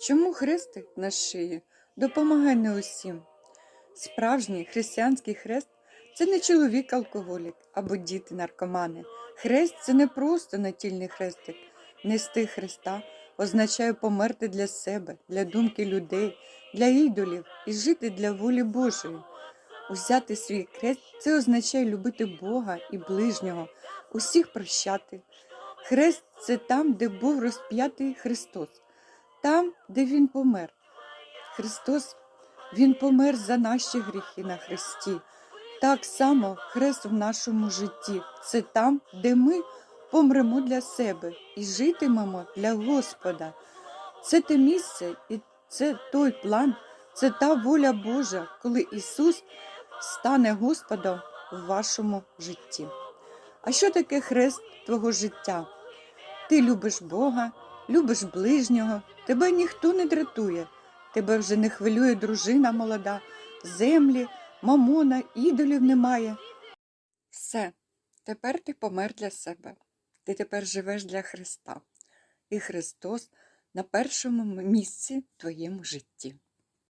Чому хрестик на шиї допомагає не усім? Справжній християнський хрест це не чоловік алкоголік або діти наркомани. Хрест це не просто натільний хрестик. Нести Христа означає померти для себе, для думки людей, для ідолів і жити для волі Божої. Узяти свій хрест це означає любити Бога і ближнього, усіх прощати. Хрест це там, де був розп'ятий Христос, там, де Він помер. Христос, Він помер за наші гріхи на Христі. Так само хрест в нашому житті це там, де ми помремо для себе і житимемо для Господа. Це те місце і це той план, це та воля Божа, коли Ісус стане Господом в вашому житті. А що таке хрест твого життя? Ти любиш Бога, любиш ближнього, тебе ніхто не дратує, тебе вже не хвилює дружина молода, землі, мамона, ідолів немає. Все, тепер ти помер для себе. Ти тепер живеш для Христа. І Христос на першому місці в твоєму житті.